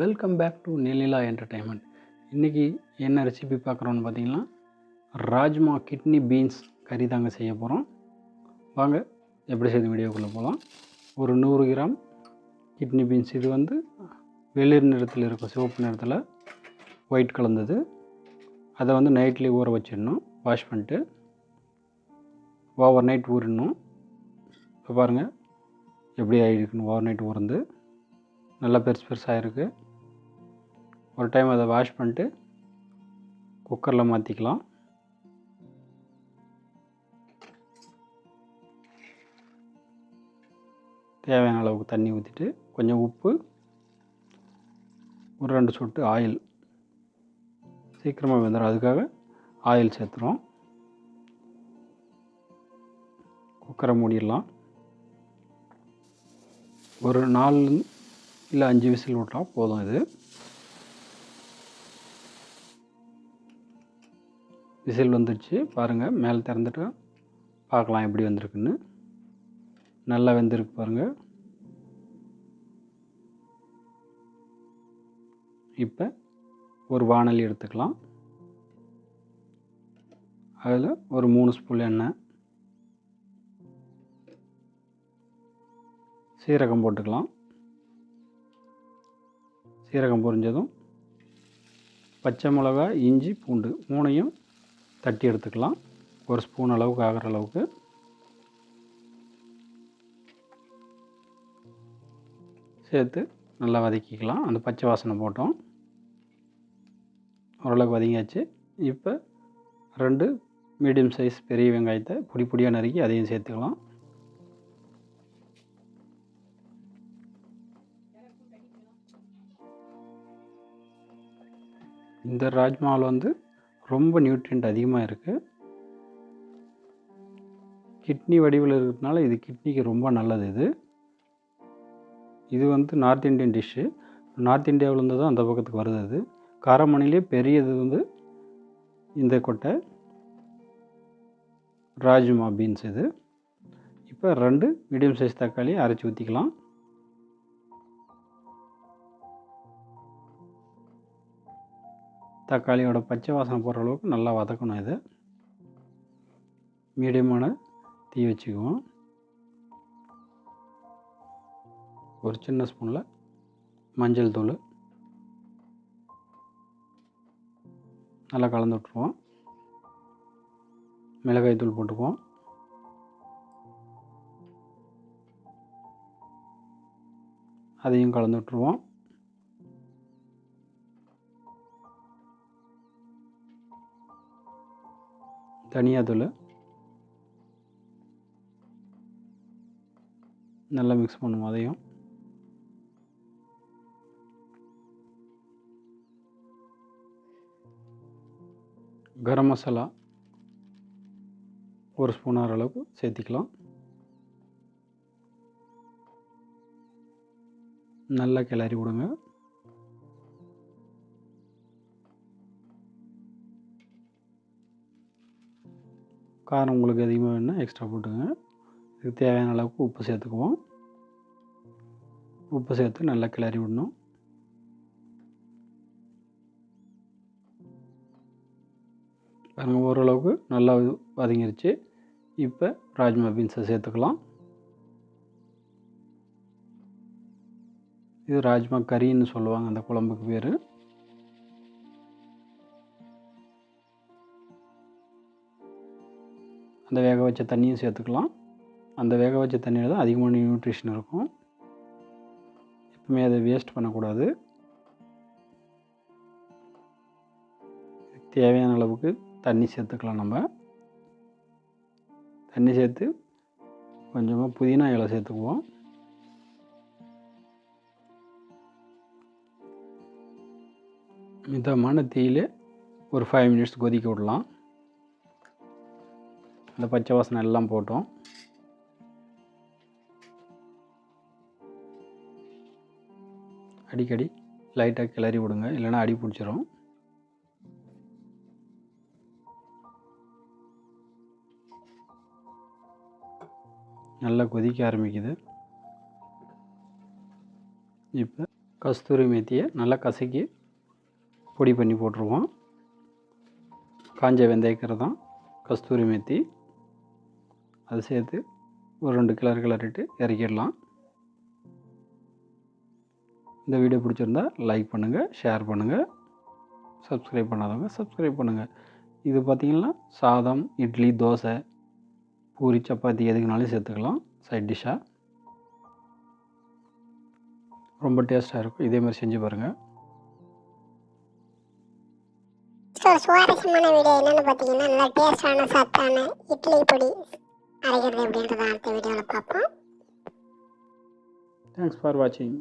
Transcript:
Welcome back to நெல்லிலா entertainment இன்றைக்கி என்ன ரெசிபி பார்க்குறோன்னு பார்த்தீங்கன்னா ராஜ்மா கிட்னி பீன்ஸ் கறி தாங்க செய்ய போகிறோம் வாங்க எப்படி செய்து வீடியோக்குள்ளே போகலாம் ஒரு நூறு கிராம் கிட்னி பீன்ஸ் இது வந்து வெளிர் நிறத்தில் இருக்கும் சிவப்பு நிறத்தில் ஒயிட் கலந்தது. அதை வந்து நைட்லேயே ஊற வச்சிடணும் வாஷ் பண்ணிட்டு. ஓவர் நைட் ஊறிடணும் இப்போ பாருங்கள் எப்படி ஆகிருக்குன்னு ஓவர் நைட் ஊறந்து. நல்லா பெருசு பெருசாக இருக்குது ஒரு டைம் அதை வாஷ் பண்ணிட்டு குக்கரில் மாற்றிக்கலாம் தேவையான அளவுக்கு தண்ணி ஊற்றிட்டு கொஞ்சம் உப்பு ஒரு ரெண்டு சொட்டு ஆயில் சீக்கிரமாக வெந்துடும் அதுக்காக ஆயில் சேர்த்துறோம். குக்கரை மூடிடலாம். ஒரு நாலு இல்லை அஞ்சு விசில் விட்டால் போதும் இது. விசில் வந்துடுச்சு. பாருங்கள் மேலே திறந்துட்டு பார்க்கலாம் எப்படி வந்திருக்குன்னு. நல்லா வெந்திருக்கு பாருங்கள் இப்போ ஒரு வானலி எடுத்துக்கலாம். அதில் ஒரு மூணு ஸ்பூன் எண்ணெய். சீரகம் போட்டுக்கலாம். சீரகம் பொரிஞ்சதும் பச்சை மிளகா இஞ்சி பூண்டு மூணையும் தட்டி எடுத்துக்கலாம். ஒரு ஸ்பூன் அளவுக்கு ஆகிற அளவுக்கு. சேர்த்து நல்லா வதக்கிக்கலாம். அந்த பச்சை வாசனை போட்டோம். ஓரளவுக்கு வதங்கியாச்சு. இப்போ ரெண்டு மீடியம் சைஸ் பெரிய வெங்காயத்தை பொடி பொடியாக நறுக்கி அதையும் சேர்த்துக்கலாம். இந்த ராஜ்மாவில் வந்து ரொம்ப நியூட்ரியன்ட் அதிகமாக இருக்குது கிட்னி வடிவில் இருக்கிறதுனால இது கிட்னிக்கு ரொம்ப நல்லது இது. இது வந்து நார்த் இந்தியன் டிஷ்ஷு நார்த் இந்தியாவிலேருந்து தான் அந்த பக்கத்துக்கு வருது அது. காரமணிலே பெரியது வந்து இந்த கொட்டை. ராஜ்மா பீன்ஸ் இது. இப்போ ரெண்டு மீடியம் சைஸ் தக்காளி அரைச்சி ஊற்றிக்கலாம் தக்காளியோட பச்சை வாசனை போகிற அளவுக்கு நல்லா வதக்கணும் இது. மீடியமான தீ வச்சுக்குவோம். ஒரு சின்ன ஸ்பூனில் மஞ்சள் தூள். நல்லா கலந்து விட்ருவோம் மிளகாய் தூள் போட்டுக்குவோம். அதையும் கலந்து விட்ருவோம் தனியாத்தூள் நல்லா மிக்ஸ் பண்ணுவோம் அதையும். கரம் மசாலா ஒரு ஸ்பூன் ஆகிற அளவுக்கு சேர்த்திக்கலாம். நல்லா கிளறி விடுங்க. காரம் உங்களுக்கு அதிகமாக வேணுன்னா எக்ஸ்ட்ரா போட்டுங்க இதுக்கு தேவையான அளவுக்கு உப்பு சேர்த்துக்குவோம். உப்பு சேர்த்து நல்லா கிளறி விடணும். பாருங்கள் ஓரளவுக்கு நல்லா வதங்கிருச்சு. இப்போ ராஜ்மா பீன்ஸை சேர்த்துக்கலாம். இது ராஜ்மா கறின்னு சொல்லுவாங்க அந்த குழம்புக்கு பேர். அந்த வேக வச்ச தண்ணியும் சேர்த்துக்கலாம். அந்த வேக வச்ச தண்ணியில் தான் அதிகமான நியூட்ரிஷன் இருக்கும். எப்பவுமே அதை வேஸ்ட் பண்ணக்கூடாது. தேவையான அளவுக்கு தண்ணி சேர்த்துக்கலாம் நம்ம. தண்ணி சேர்த்து கொஞ்சமாக புதினா இலை சேர்த்துக்குவோம். மிதமான தீயில ஒரு ஃபைவ் மினிட்ஸ் கொதிக்க விடலாம். அந்த பச்சை வாசனை எல்லாம் போட்டோம். அடிக்கடி லைட்டாக கிளறி விடுங்க இல்லைன்னா அடி பிடிச்சிரும். நல்லா கொதிக்க ஆரம்பிக்குது. இப்போ கஸ்தூரி மேத்தியை நல்லா கசக்கி பொடி பண்ணி போட்டுருவோம். காஞ்ச வெந்தயக்கரை தான் கஸ்தூரி மேத்தி. அது சேர்த்து ஒரு ரெண்டு கிளறு கிளறிட்டு இறக்கிடலாம். இந்த வீடியோ பிடிச்சிருந்தா லைக் பண்ணுங்கள் ஷேர் பண்ணுங்கள் சப்ஸ்கிரைப் பண்ணாதவங்க சப்ஸ்கிரைப் பண்ணுங்கள் இது பார்த்திங்கன்னா சாதம் இட்லி தோசை பூரி சப்பாத்தி எதுக்குனாலும் சேர்த்துக்கலாம் சைட் டிஷ்ஷாக ரொம்ப டேஸ்ட்டாக இருக்கும். இதே மாதிரி செஞ்சு பாருங்கள் சுவாரஸ்யமான வீடியோ என்னென்னு பார்த்தீங்கன்னா நல்லா டேஸ்டான சாப்பிட்டான இட்லி பொடி. அரைக்கிறது எப்படின்றத அடுத்த வீடியோவில் பார்ப்போம் தேங்க்ஸ் ஃபார் வாட்சிங்